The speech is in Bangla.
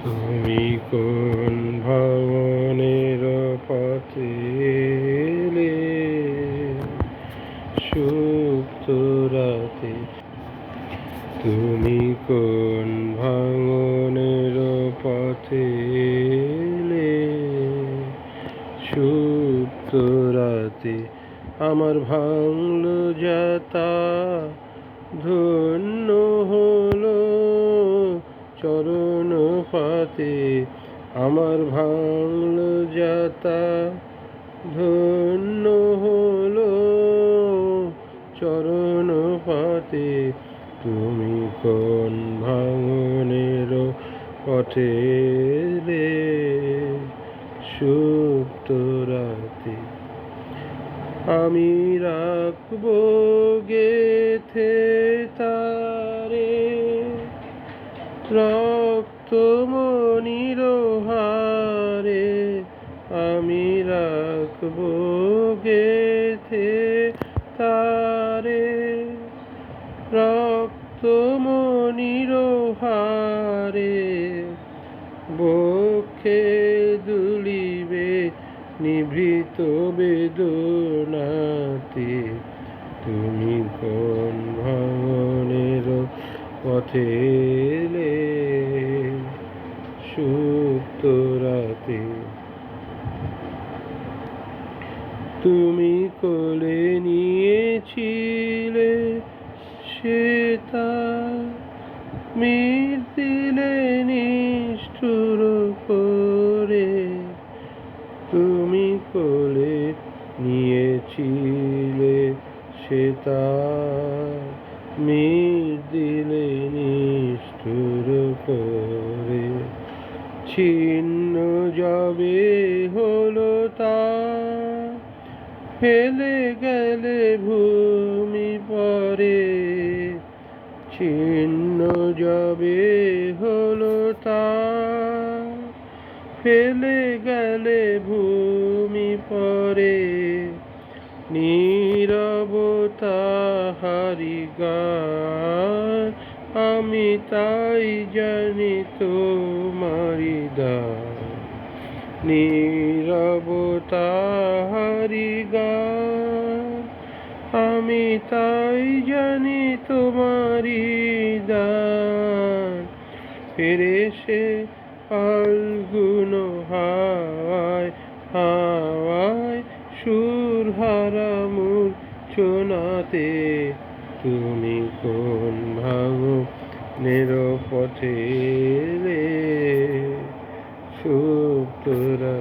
তুমি কোন ভবনের পথে সুপ্ত রাতে তুমি কোন ভাঙনের পথে সুপ্ত রাতে আমার ভাঙল যাতা ধন্য পাতে আমার ভাঙল যাতা ধন্য হলো চরণ পাতে। তুমি কোন ভাঙনের পথে এলে সুপ্ত রাতে? আমি রাখব গেথে তারে। রক্ত মনির হারে আমি রাখব গেথে তারে। রক্ত মনির হারে বক্ষে দুলিবে নিভৃত বেদনাতে। তুমি কোন ভবনের পথে সুপ্ত রাতে তুমি কোলে নিয়েছিলে সে তার মির দিলে নিষ্ঠুর করে। তুমি কোলে নিয়েছিলে সে তার মির দিলে নিষ্ঠুর করে। ছিন্ন যাবে হলো তা ফেলে গেলে ভূমি পরে। ছিন্ন যাবে হলো তা ফেলে গেলে ভূমি পরে। নীরবতা হারি গান, আমি তাই জানি তোমারি দান নীরবতা হারি গান। আমি তাই জানি তোমারি দান। ফিরে সে হাওয়ায় হাওয়ায় সুর হারা মূর্ছনাতে, তুমি কোন ভাঙো নিরপথে রে সুপ্তরা